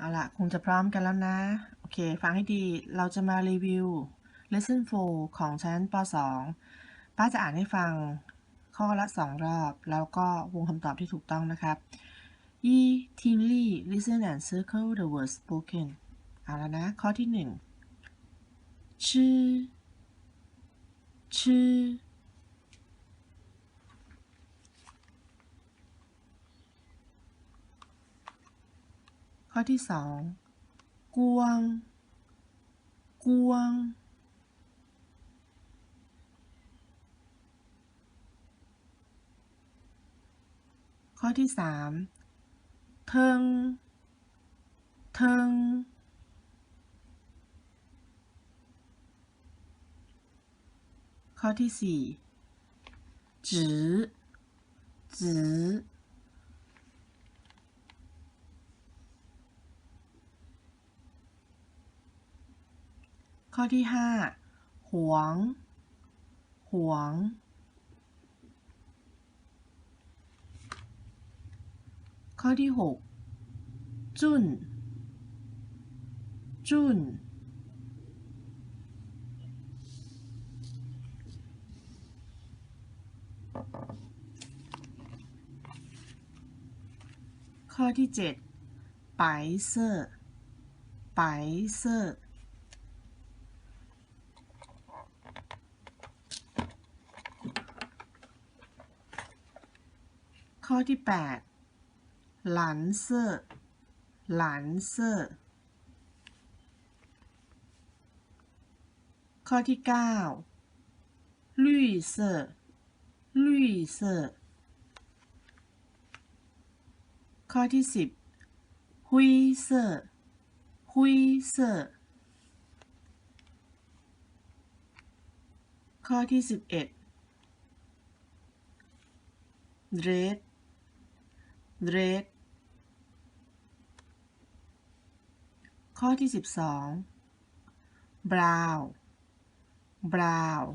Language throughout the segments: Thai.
เอาละคงจะพร้อมกันแล้วนะ โอเค ฟังให้ดี เราจะมารีวิว lesson 4 ของชั้นป .2 ป้าจะอ่านให้ฟังข้อละ 2 รอบ แล้วก็วงคำตอบที่ถูกต้องนะครับ e t i m l y listen and circle the words spoken เอาละนะ ข้อที่ 1ชื่อชื่อ อที่สองกวางกวางข้อที่สามเทิง เทิง ข้อที่สี่จือจือ ข้อที่ห้าหวง หวง ข้อที่หกจุน จุน ข้อที่เจ็ด白色白色 ที่แปดหลันเซอร์หลันเซอร์ข้อที่เก้า绿色绿色ข้อที่สิบ灰色灰色ข้อที่สิบเอ็ด red red ข้อที่สิบสอง brown brown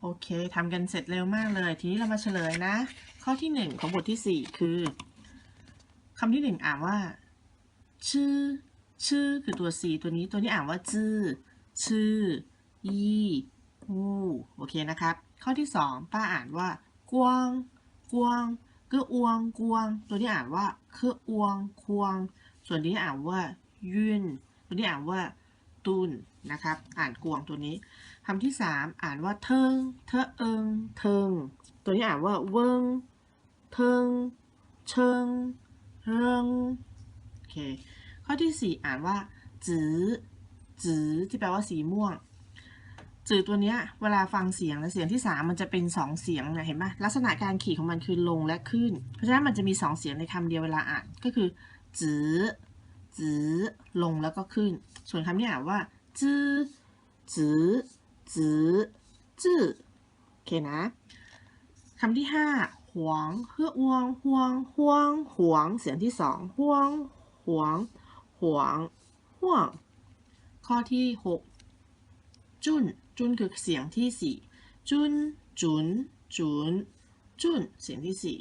โอเคทำกันเสร็จเร็วมากเลย ทีนี้เรามาเฉลยนะ ข้อที่หนึ่งของบทที่สี่คือคำที่หนึ่งอ่านว่า ชื่อ ชื่อคือตัว c ตัวนี้ตัวนี้อ่านว่าจื้อชื่อ ยี่อูโอเคนะครับ ข้อที่สองป้าอ่านว่ากวาง กวางก็ออวงกวางตัวนี้อ่านว่าเคออวงควง ส่วนนี้อ่านว่ายืนตัวนี้อ่านว่าตุนนะครับ อ่านกวงตัวนี้คำที่สามอ่านว่าเทิง เทอเอิง เทิง ตัวนี้อ่านว่าเวิงเทิง เชิง เริงโอเค ข้อที่สี่อ่านว่าจือจือที่แปลว่าสีม่วง จือตัวเนี้ยเวลาฟังเสียงและเสียงที่สามมันจะเป็นสองเสียงนะเห็นไหมลักษณะการขีดของมันคือลงและขึ้น เพราะฉะนั้นมันจะมีสองเสียงในคำเดียวเวลาอ่านก็คือจือจือลงแล้วก็ขึ้น ส่วนคำนี้อ่านว่าจื้อจือจือจื้อโอเคนะคำที่ห้าหวงเฮืออวงหวงหวงหวงเสียงที่สองหวงหวงหวงห่วงข้อที่หกจุน จุนคือเสียงที่สี่จุนจุนจุนจุนเสียงที่สี่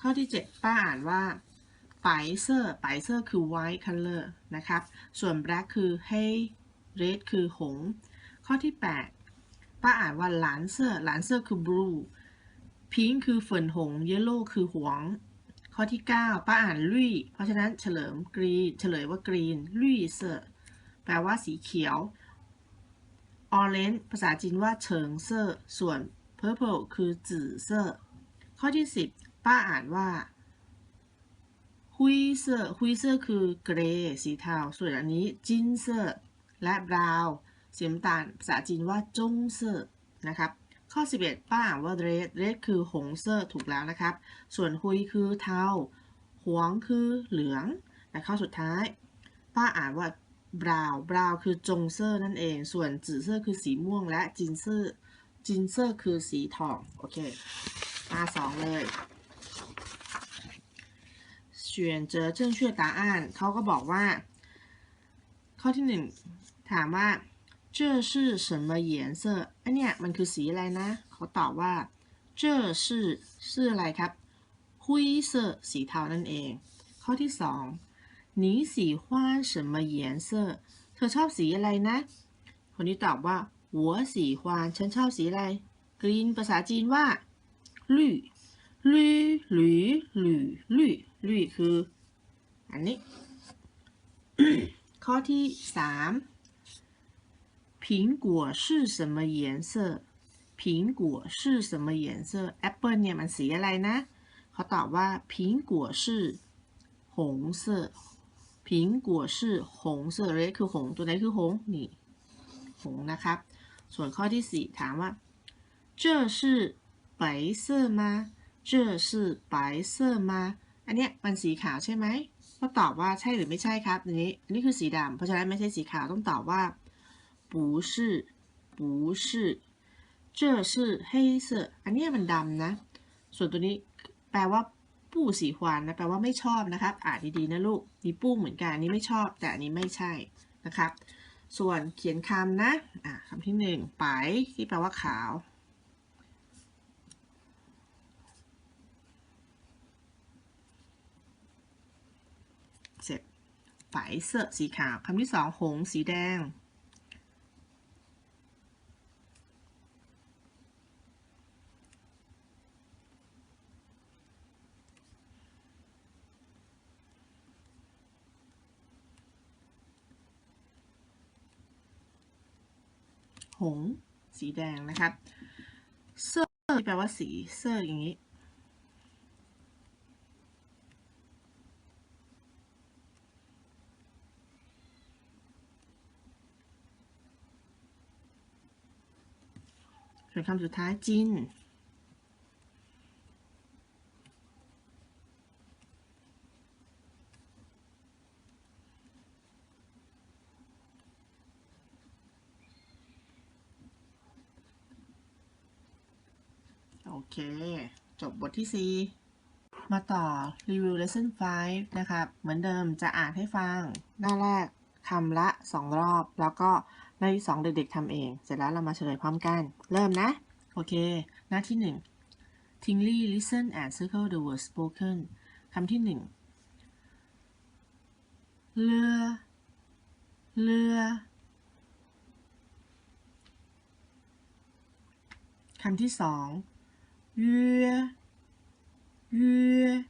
ข้อที่เจ็ดป้าอ่านว่าไปเซอร์ไปเซอร์คือ white color นะครับ ส่วน black คือ hey red คือหง ข้อที่ 8 ป้าอ่านว่าหลานเซอร์หลานเซอร์คือ blue pink คือเฟินหง yellow คือหวง ข้อที่ 9 ป้าอ่านลุยเพราะฉะนั้นเฉลิม green เฉลยว่า green ลุยเซอร์แปลว่าสีเขียว orange ภาษาจีนว่าเฉิงเซอส่วน purple คือจื่อเซอข้อที่ 10 ป้าอ่านว่าุยเซอร์ฮุยเซอคือเกรย์สีเทา ส่วนอันนี้จินเซอและบราวสีน้ำตาลภาษาจีนว่าจงเซอนะครับ ข้อ 11 ป้าอ่านว่าเรดเรดคือหงเซอถูกแล้วนะครับ ส่วนฮุยคือเทาหวงคือเหลือง และข้อสุดท้าย ป้าอ่านว่า brown brown คือจงเซอร์นั่นเอง ส่วนจื่อเซอร์คือสีม่วง และจินเซอร์จินเซอร์คือสีทอง โอเคมาสองเลย选择正确答案เขาก็บอกว่า ข้อที่หนึ่งถามว่า这是什么颜色อันเนี้ยมันคือสีอะไรนะ เขาตอบว่า这是是อะไรครับ灰色สีเทานั่นเอง ข้อที่สอง 你喜欢什么颜色เธอชอบสีอะไรนะ คนที่ตอบว่า我喜欢ฉันชอบสีอะไร กรีนภาษาจีนว่าลี่ลี่ลี่ลี่ลี่ลี่คือ อันนี้ ข้อที่สาม苹果是什么颜色苹果是什么颜色แอปเปิลเนี่ยมันสีอะไรนะ เขาตอบว่า苹果是红色 苹果是红色เลยคือหงตัวไหนคือหงนี่หงนะครับ ส่วนข้อที่สี่ถามว่า这是白色吗这是白色吗อันเนี้ยมันสีขาวใช่ไหมก็ตอบว่าใช่หรือไม่ใช่ครับอันนี้อันนี้คือสีดำเพราะฉะนั้นไม่ใช่สีขาวต้องตอบว่า不是不是这是黑色อันเนี้ยมันดำนะ ส่วนตัวนี้แปลว่า ปู้สีควานนะแปลว่าไม่ชอบนะครับอ่านดีๆนะลูกมีปู้เหมือนกันอันนี้ไม่ชอบ แต่อันนี้ไม่ใช่นะครับ ส่วนเขียนคำนะอะคำที่หนึ่งไปที่แปลว่าขาวเสร็จฝายเสื้อสีขาวคำที่สองหงสีแดง หงสีแดงนะครับ เสื้อที่แปลว่าสีเสื้ออย่างนี้ส่วนคำสุดท้ายจิน เค จบบทที่ 4 มาต่อ รีวิว lesson 5 นะครับ เหมือนเดิมจะอ่านให้ฟัง หน้าแรกคำละ 2 รอบ แล้วก็หน้าที่2เด็กๆทำเอง เสร็จแล้วเรามาเฉลยพร้อมกัน เริ่มนะ โอเค หน้าที่ 1 Tingly listen and circle the word spoken คำที่ 1 เรือ เรือคำที่สอง 约约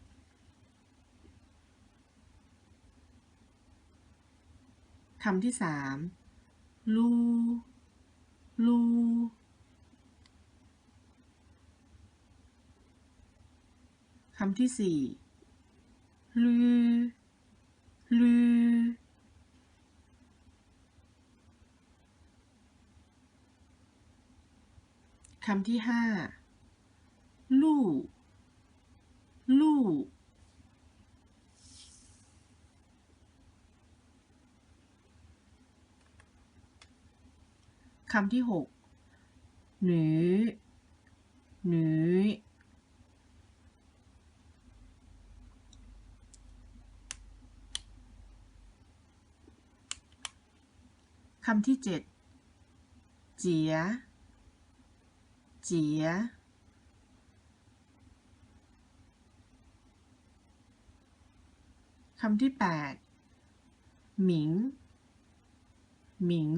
คำที่สามลูลูคำที่สี่ลือลือคำที่ห้า ลู่ลู่คำที่หกหนูหนูคำที่เจ็ดเจียเจีย คำที่ 8 หมิง หมิง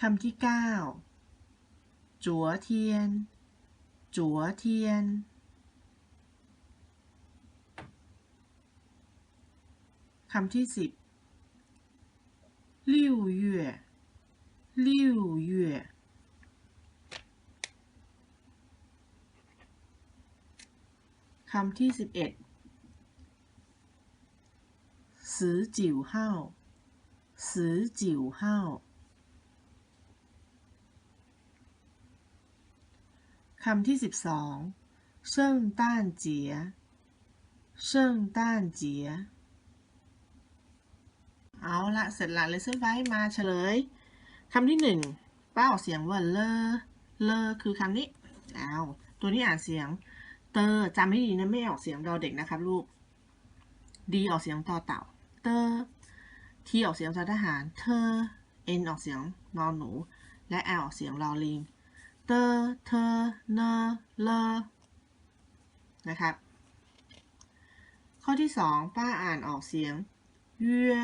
คำที่ 9 จัวเทียน จัวเทียน คำที่ 10 ลิ่วเย่ลิ่วเย่ คำที่สิบเอ็ดสือจิ๋วห้าวสือจิ๋วห้าวคำที่สิบสองเชิงต้านเจียเชิงต้านเจียเอาละเสร็จละเลยเส้นไว้มาเฉลยคำที่หนึ่งป้าออกเสียงว่าเลอเลอคือคำนี้เอาตัวนี้อ่านเสียง เตอจำให้ดีนะไม่ออกเสียงดอเด็กนะครับลูกดีออกเสียงต่อเต่า เตอทีออกเสียงจอทหาร เธอเอ็นออกเสียงนอนหนู และแอลออกเสียงลอลิง เตเตอเธอเนอเลนะครับ ข้อที่สองป้าอ่านออกเสียงเยื่อ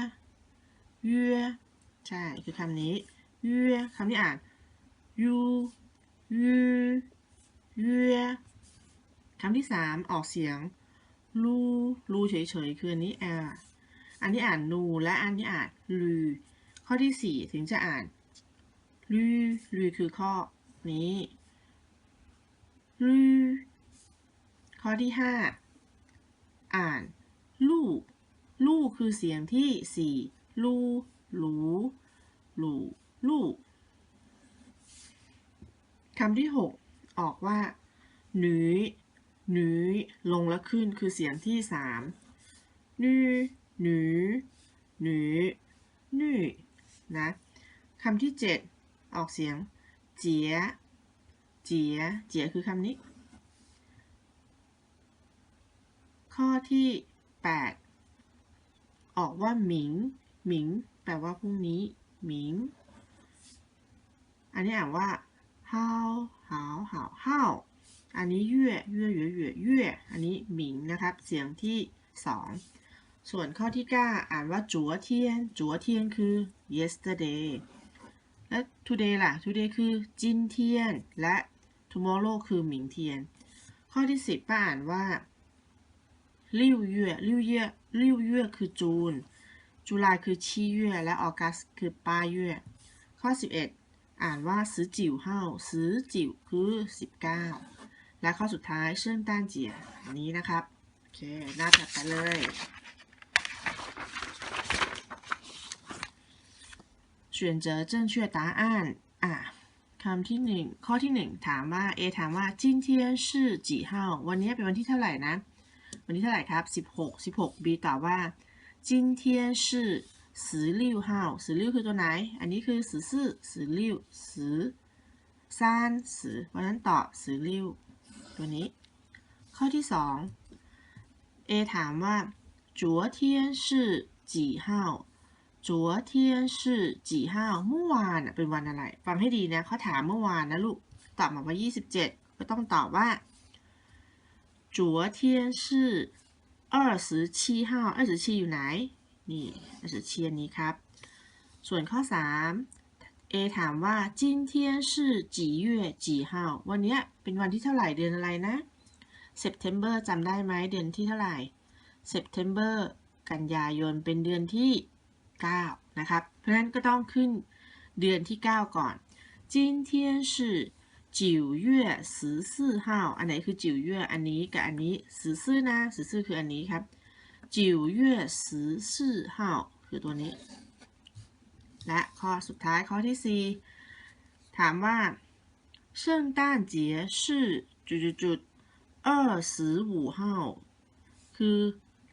เยื่อใช่ คือคำนี้เยื่อคำที่อ่านยูยูเยื่อ คำที่สามออกเสียงลูลูเฉยๆคืออันนี้อ่าอันที่อ่านนูและอันที่อ่านลือข้อที่สี่ถึงจะอ่านลือลือคือข้อนี้ลือข้อที่ห้าอ่านลูกลูกคือเสียงที่สี่ลูหลูหลูลูกคำที่หกออกว่าหนุย หนุยลงแล้วขึ้นคือเสียงที่สามนือหนูหนูนือนะคำที่เจ็ดออกเสียง เจีย เจีย เจียคือคำนี้ ข้อที่แปดออกว่าหมิง หมิง แปลว่าพรุ่งนี้ หมิง อันนี้อ่านว่าฮาวหาวหาวฮาว อันนี้เย่เย่เย่เย่เย่อันนี้หมิงนะครับ เสียงที่สองส่วนข้อที่9อ่านว่าจัวเทียนจัวเทียนคือ yesterday และ today ล่ะ today คือจินเทียน และ tomorrow คือหมิงเทียน ข้อที่ 10ป้าอ่านว่าลิวเย่ลิวเย่ลิวเย่คือจูน จุลายคือชีเย่และออกัสคือป้าเย่ข้อ 11 อ่านว่าสือจิ๋วเฮาสือจิ๋วคือ 19 และข้อสุดท้ายเชิ่งต้านเจียอันนี้นะครับ โอเค หน้าถัดไปเลย 选择正确答案อ่ะคำที่หนึ่งข้อที่หนึ่งถามว่า A ถามว่า今天是几号วันนี้เป็นวันที่เท่าไหร่นะ วันที่เท่าไหร่ครับ 16 16 B ตอบว่า今天是十六号十六คือตัวไหน อันนี้คือ十四十六十三十เพราะฉะนั้นตอบ十六 ตัวนี้ ข้อที่สอง A ถามว่า昨天是几号昨天是几号เมื่อวานน่ะเป็นวันอะไร ฟังให้ดีนะเขาถามเมื่อวานนะลูก ตอบมาว่า 27 ก็ต้องตอบว่า昨天是二十七号二十七อยู่ไหน นี่二十七อันนี้ครับ ส่วนข้อ 3 A ถามว่า今天是几月几号วันนี้เป็นวันที่เท่าไหร่เดือนอะไรนะ September จำได้ไหมเดือนที่เท่าไหร่ September กันยายนเป็นเดือนที่ 9 นะครับ เพราะฉะนั้นก็ต้องขึ้นเดือนที่ 9 ก่อนจินเทียนชื่อจิวเย่สือซื่อเฮาอันไหนคือ九月อันนี้กับอันนี้สือซื่นะสือซื่คืออันนี้ครับ九月十四号คือตัวนี้ และข้อสุดท้ายข้อที่ 4 ถามว่า圣诞节是จุดจุด二十五号คือ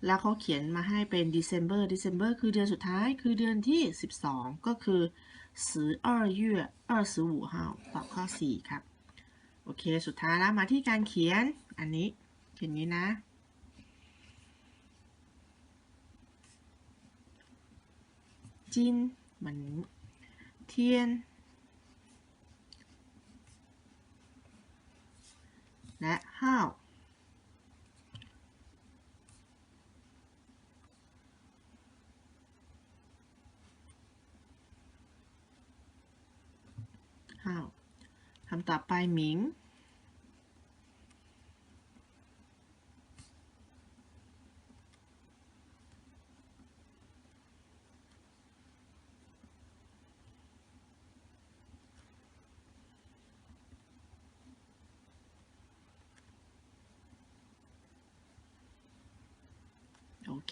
แล้วเขาเขียนมาให้เป็น December December คือเดือนสุดท้ายคือเดือนที่ 12 ก็คือ12月25号ตอบข้อ 4 ครับ โอเค สุดท้ายแล้วมาที่การเขียน อันนี้เขียนนี้นะ จิน เหมือนเทียนและห้าวห้าวคำต่อไปหมิง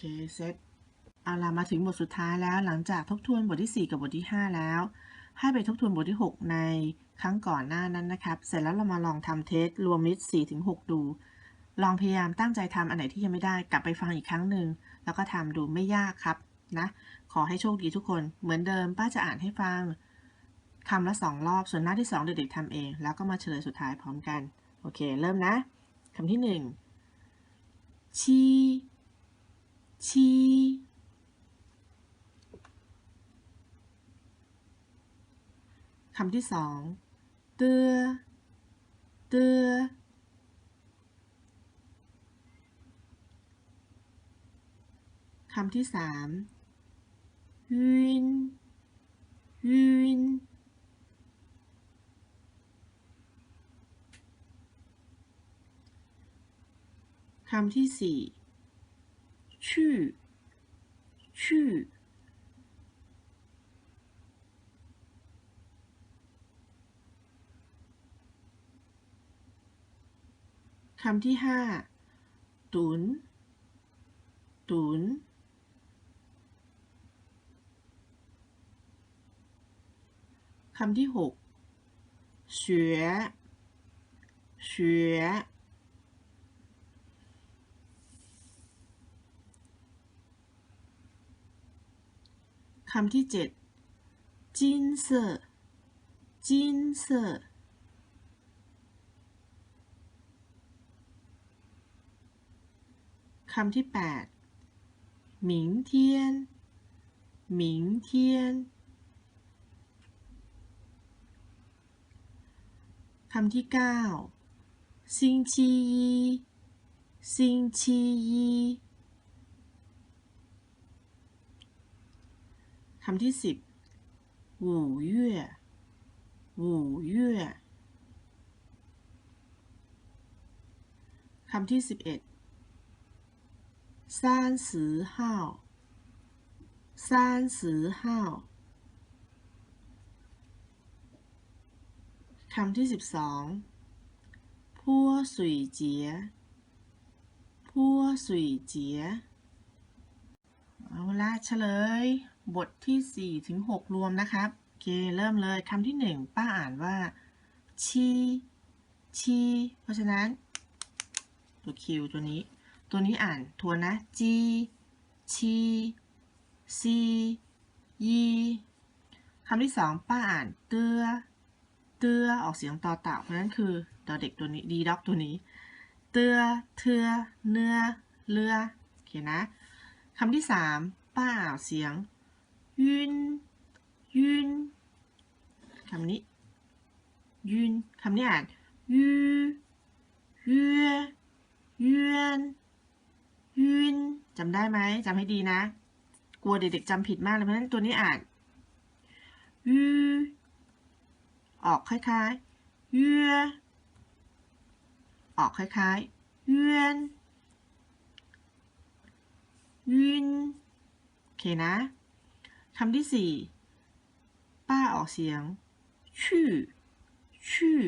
เคเซตเอาล่ะมาถึงบทสุดท้ายแล้วหลังจากทบทวนบทที่ 4 กับบทที่ 5 แล้ว ให้ไปทบทวนบทที่ 6 ในครั้งก่อนหน้านั้นนะครับ เสร็จแล้วเรามาลองทำเทสรวมมิตร4ถึง6ดู ลองพยายามตั้งใจทำอันไหนที่ยังไม่ได้กลับไปฟังอีกครั้งหนึ่งแล้วก็ทำดูไม่ยากครับนะขอให้โชคดีทุกคนเหมือนเดิมป้าจะอ่านให้ฟังคำละสองรอบส่วนหน้าที่สองเด็กๆทำเอง แล้วก็มาเฉลยสุดท้ายพร้อมกัน โอเค เริ่มนะคำที่หนึ่งชี ชีคำที่สองเตือเตือคำที่สามวินวินคำที่สี่ 去去คำที่ห้าตุน ตุน คำที่หกเสือเสือ คำที่เจ็ดจินเซจินเซคำที่แปดหมิงเทียนหมิงเทียนคำที่เก้าซิงชียีซิงชี คำที่สิบ五月五月คำที่สิบเอ็ด三十号三十号คำที่สิบสองพัวสุยเจียพัวสุยเจียเอาละเฉลย บทที่ 4 ถึง 6 รวมนะครับ โอเค เริ่มเลยคำที่ 1 ป้าอ่านว่า ชี ชี เพราะฉะนั้น ตัวคิวตัวนี้ ตัวนี้อ่านทวนนะ จี ชีซียีคำที่2ป้าอ่านเตื้อ เตื้อ ออกเสียงต่อเต่าเพราะฉะนั้นคือตัวเด็กตัวนี้ดีด็อกตัวนี้ เตื้อ เทือ เนื้อเรือโอเคนะคำที่สามป้าอ่าวเสียง ยืนยืนคำนี้ยืนคำนี้อ่านยูเยือเยืนยืนจำได้ไหมจำให้ดีนะ กลัวเด็กๆจำผิดมากเลยเพราะฉะนั้นตัวนี้อ่านยูออกคล้ายๆเยืออกคล้ายๆเยืนยืนโอเคนะำที่สี่ป้าออกเสียงชื่อชื่อ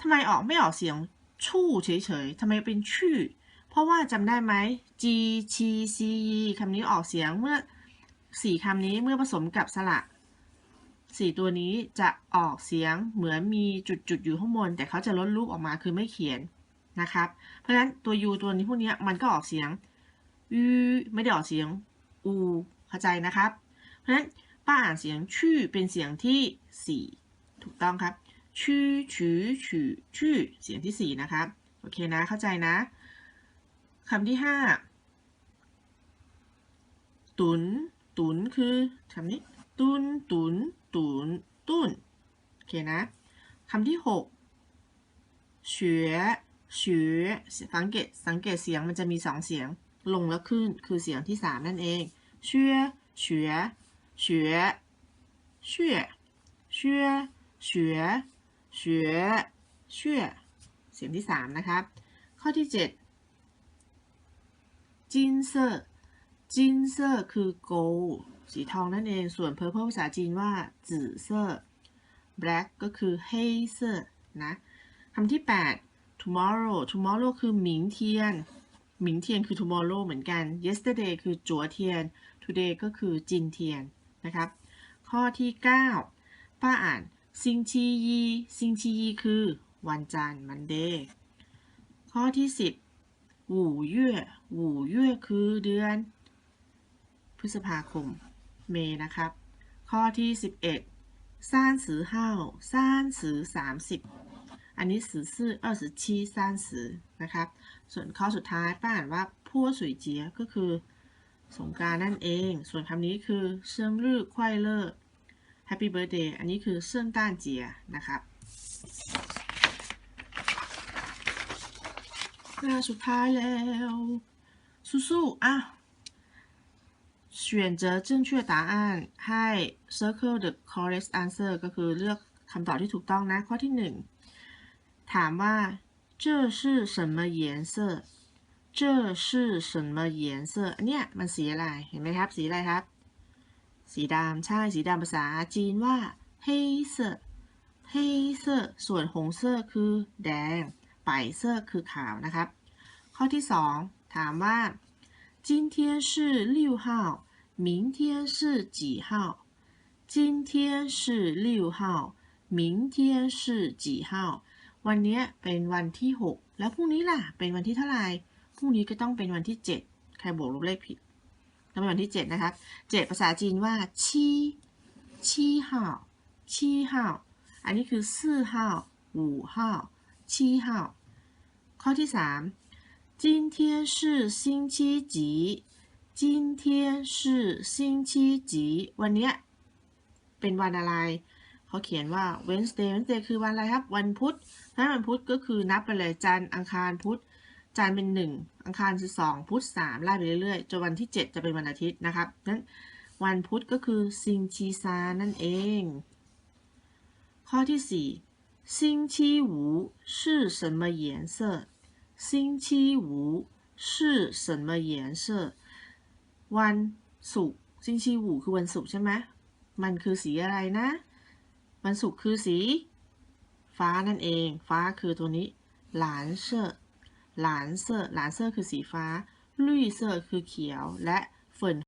ทำไมออกไม่ออกเสียงชู่เฉยๆทำไมเป็นชื่อ เพราะว่าจำได้ไหม G C C E คำนี้ออกเสียงเมื่อสี่คำนี้เมื่อผสมกับสระสี่ตัวนี้จะออกเสียงเหมือนมีจุดๆอยู่ข้างบน แต่เขาจะลดรูปออกมาคือไม่เขียนนะครับ เพราะฉะนั้นตัว U ตัวนี้พวกนี้มันก็ออกเสียงอือไม่ได้ออกเสียงอูเข้าใจนะครับ เพราะฉะนั้นป้าอ่านเสียงชื่อเป็นเสียงที่ 4 ถูกต้องครับ ชื่อชื่อชื่อชื่อเสียงที่ 4 นะครับ โอเคนะ เข้าใจนะคำที่ 5 ตุน ตุนคือคำนี้ ตุน ตุน ตุน ตุน โอเคนะคำที่ 6เฉวยเฉวยสังเกต สังเกตเสียงมันจะมีสองเสียง ลงแล้วขึ้น คือเสียงที่ 3 นั่นเองเฉวยเฉว ยเฉวยเฉวยเฉวยเฉวยเฉวยเฉวยเสียงที่3นะครับ ข้อที่7จินเซอร์จินเซอร์คือ gold สีทองนั่นเอง ส่วน purple ภาษาจีนว่าจื่อเซอร์ black ก็คือเฮเซอร์นะคำที่ 8 tomorrow tomorrow คือหมิงเทียน หมิงเทียนคือ tomorrow เหมือนกัน yesterday คือจัวเทียน today ก็คือจินเทียนะครัข้อที่ 9 ป้าอ่านซิงชียีซิงชียีคือ วันจันทร์มันเดย์ข้อที่ 10หูเย่หูเย่คือเดือน พฤษภาคม เมย์นะครับ ข้อที่ 11ซ่านสือเฮาซ่านสือ30 อันนี้สือซื่อเออสือชีซ่านสือนะครับ ส่วนข้อสุดท้ายป้าอ่านว่าพู้สุยเจียก็คือ สงกรารนั่นเอง ส่วนคำนี้คือเซิงรื่อควายเลอร์ Happy Birthday อันนี้คือเซิงต้านเจียนะครับ หน้าสุดท้ายแล้ว สู้ๆอ่ะ选择正确答案ให้ circle the correct answer ก็คือเลือกคำตอบที่ถูกต้องนะ ข้อที่หนึ่งถามว่า这是什么颜色 这是什么颜色อันเนี้ยมันสีอะไร เห็นไหมครับ สีอะไรครับ สีดำใช่ สีดำภาษาจีนว่า黑色黑色ส่วนหงเสื้อคือแดง ไปเสื้อคือขาวนะครับ ข้อที่สองถามว่า今天是六号明天是几号今天是六号明天是几号วันเนี้ยเป็นวันที่หกแล้วพรุ่งนี้ล่ะ เป็นวันที่เท่าไหร่ พรุ่งนี้ก็ต้องเป็นวันที่เจ็ดใครบวกลบเลขผิดต้องเป็นวันที่เจ็ดนะครับเจ็ดภาษาจีนว่าชีชีห่าชีห่าอันนี้คือสี่ห่าหูห่าชีห่าข้อที่สาม今天是星期几今天是星期几วันเนี้ยเป็นวันอะไร เขาเขียนว่า Wednesday Wednesday คือวันอะไรครับ วันพุธถ้าวันพุธก็คือนับไปเลยจันทร์อังคารพุธ จันทร์เป็นหนึ่งอังคารคือสองพุธสามไล่ไปเรื่อยๆจนวันที่เจ็ดจะเป็นวันอาทิตย์นะครับนั้นวันพุธก็คือซิงชีซานั่นเอง ข้อที่สี่星期五是什么颜色星期五是什么颜色วันศุกร์星期五คือวันศุกร์ใช่ไหมมันคือสีอะไรนะ วันศุกร์คือสี ฟ้านั่นเอง ฟ้าคือตัวนี้ หลานเสื้อ หลานเสื้อหลานเสื้อคือสีฟ้าลุยเสื้อคือเขียวและเฟิน